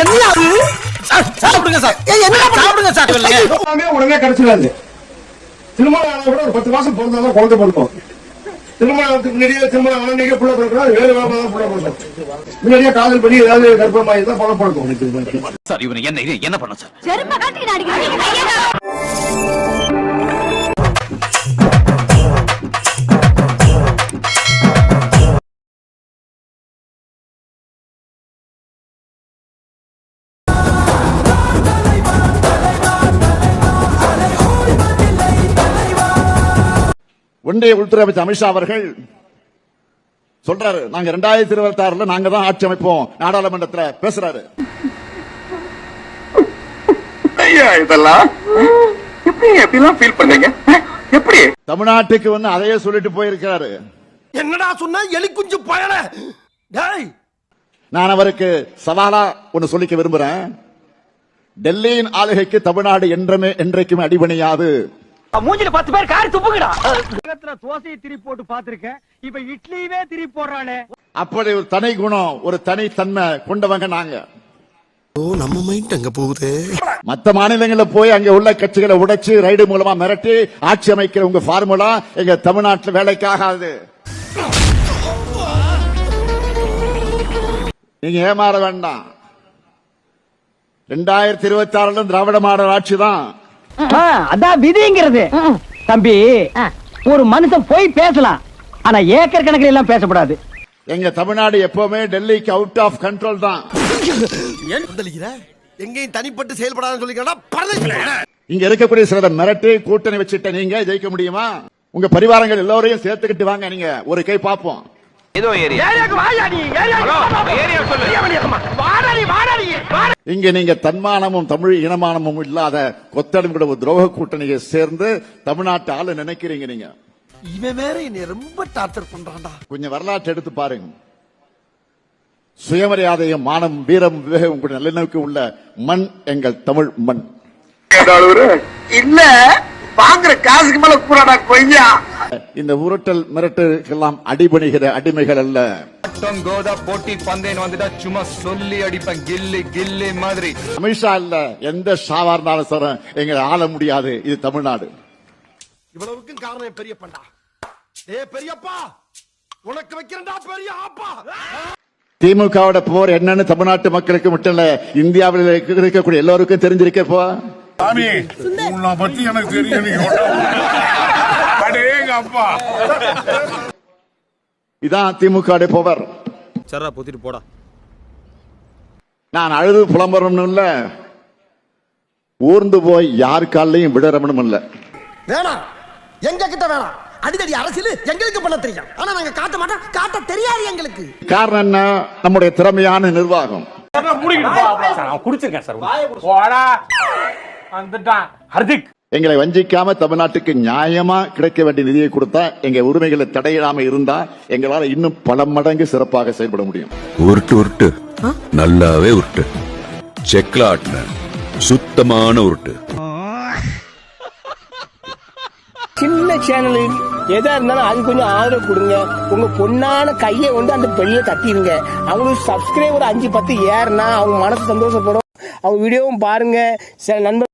என்ன அது சாப்பிடுங்க சார். என்ன சாப்பிடுங்க சார். எல்லாமே உடனே கிடைச்சிடாது திருமணம் ஆனா கூட ஒரு பத்து மாசம் பிறந்தாதான் குழந்தை பிறக்கும். திருமணத்துக்கு முன்னாடியே திருமணம் ஆனா நீங்க புள்ள பிறக்கணும் வேறு வேலை தான் புள்ள பிறக்கும். முன்னாடியே காதல் பண்ணி ஏதாவது கர்ப்பமாயி தான் பணம் பிறக்கும். சார் இவனை என்ன என்ன பண்ண சார்? ஒன்றிய உள்துறை அமைச்சர் அமித்ஷா அவர்கள் சொல்றாரு நாங்க ரெண்டாயிரத்தி இருபத்தி ஆறுல நாங்க தான் ஆட்சி அமைப்போம் நாடாளுமன்றத்துல பேசுறாரு. ஐயா இதெல்லாம் எப்படி எப்படிலாம் ஃபீல் பண்ணீங்க? எப்படி? தமிழ்நாட்டுக்கு வந்து அதையே சொல்லிட்டு போயிருக்கிறாரு. என்னடா சொன்ன? எலி குஞ்சு பயல. டேய். நான் அவருக்கு சவாலா ஒன்னு சொல்லிக்க விரும்புறேன். டெல்லியின் ஆளுகைக்கு தமிழ்நாடு என்றமே என்றைக்குமே அடிபணியாது. மூஞ்சில பத்து பேர் காரி துப்புங்கடா. உலகத்துல தோசையை திருப்பி போட்டு பாத்திருக்கேன் இப்ப இட்லியவே திருப்பி போடுறானே அப்படி ஒரு தனி குணம் ஒரு தனி தன்மை கொண்டவங்க நாங்க. ஓ நம்ம மைண்ட் அங்க போகுதே. மத்த மாநிலங்கள்ல போய் அங்க உள்ள கட்சிகளை உடைச்சு ரைடு மூலமா மிரட்டி ஆட்சி அமைக்கிற உங்க ஃபார்முலா எங்க தமிழ்நாட்டுல வேலைக்காகாது நீங்க ஏமாற வேண்டாம். ரெண்டாயிரத்தி இருபத்தி ஆறுல திராவிட மாடல் ஆட்சி தான். அதான் விதிங்கிறது. தம்பி ஒரு மனுஷன் போய் பேசலாம் ஆனா ஏக்கர் கணக்கில் எல்லாம் பேசக்கூடாது எங்க தமிழ்நாடு எப்பவுமே டெல்லிக்கு அவுட் ஆஃப் கண்ட்ரோல் தான். எங்கேயும் தனிப்பட்டு செயல்படாதுன்னு சொல்லிக்கிறா இங்க இருக்கக்கூடிய சிலரை மிரட்டி கூட்டணி வச்சுட்ட நீங்க ஜெயிக்க முடியுமா? உங்க பரிவாரங்கள் எல்லோரையும் சேர்த்துக்கிட்டு வாங்க நீங்க ஒரு கை பார்ப்போம். ஏதோ ஏரியா. இங்க நீங்க தன்மானமும் தமிழ் இனமானமும் இல்லாத கொத்தடிமையோட ஒரு துரோக கூட்டணியை சேர்ந்து தமிழ்நாட்டு ஆளு நினைக்கிறீங்க நீங்க? இவன் வேற என்னை ரொம்ப டார்ச்சர் பண்றான்டா. கொஞ்சம் வரலாற்றை எடுத்து பாருங்க. சுயமரியாதையும் மானம் வீரம் விவேகம் கூட நல்லிணக்கம் உள்ள மண் எங்கள் தமிழ் மண். இல்ல வாங்குற காசுக்கு மேல கூறாடா கொய்யா. இந்த உருட்டல் மிரட்டலுக்கெல்லாம் அடிபணிகிற அடிமைகள் அல்ல. கோதா போட்டி பந்தேன்னு வந்துட்டா சும்மா சொல்லி அடிப்பேன். கில்லி கில்லி மாதிரி. அமித்ஷா இல்ல எந்த ஷாவா இருந்தாலும் சார் எங்களை ஆள முடியாது. இது தமிழ்நாடு. இவ்வளவுக்கும் காரணம் என் பெரியப்பன்டா. ஏ பெரியப்பா! உனக்கு வைக்கிறேன்டா பெரிய ஆப்பா! திமுகவோட போர் என்னன்னு தமிழ்நாட்டு மக்களுக்கு மட்டும் இல்ல இந்தியாவில் இருக்கக்கூடிய எல்லோருக்கும் தெரிஞ்சிருக்கப்போ சாமி உன்னை பத்தி எனக்கு தெரியும் இதான் திமுக போவர் சரா பொத்திட்டு போடா. நான் அழுது புலம்புறணும் இல்ல. ஊர்ந்து போய் யார் காலையும் விடறமனும் இல்ல. வேணாம் எங்க கிட்ட வேணாம் அடிதடி அரசியல் எங்களுக்கு பண்ண தெரியும். ஆனா நாங்க காட்ட மாட்டோம். காட்ட தெரியாது எங்களுக்கு. காரணம் என்ன? நம்முடைய திறமையான நிர்வாகம். குடிச்சிருக்கேன் சார் போடா வந்துட்டான். ஹர்திக். எங்களை வஞ்சிக்காம தமிழ்நாட்டுக்கு நியாயமா கிடைக்க வேண்டிய நிதியை கொடுத்தா எங்க உரிமைகளை தடையிடாம இருந்தா எங்களால இன்னும் பல மடங்கு சிறப்பாக செயல்பட முடியும். உருட்டு உருட்டு. நல்லாவே உருட்டு. செக்ல ஆட்டின. சுத்தமான உருட்டு. சின்ன சேனல் எதா இருந்தாலும் அது கொஞ்சம் ஆதரவு கொடுங்க. உங்க பொண்ணான கையை கொண்டு அந்த பெல்ல தட்டிடுங்க அவங்களுக்கு சப்ஸ்கிரைபர் அஞ்சு பத்து ஏறுனா அவங்க மனசு சந்தோஷப்படும். அவங்க வீடியோவும் பாருங்க. சில நண்பர்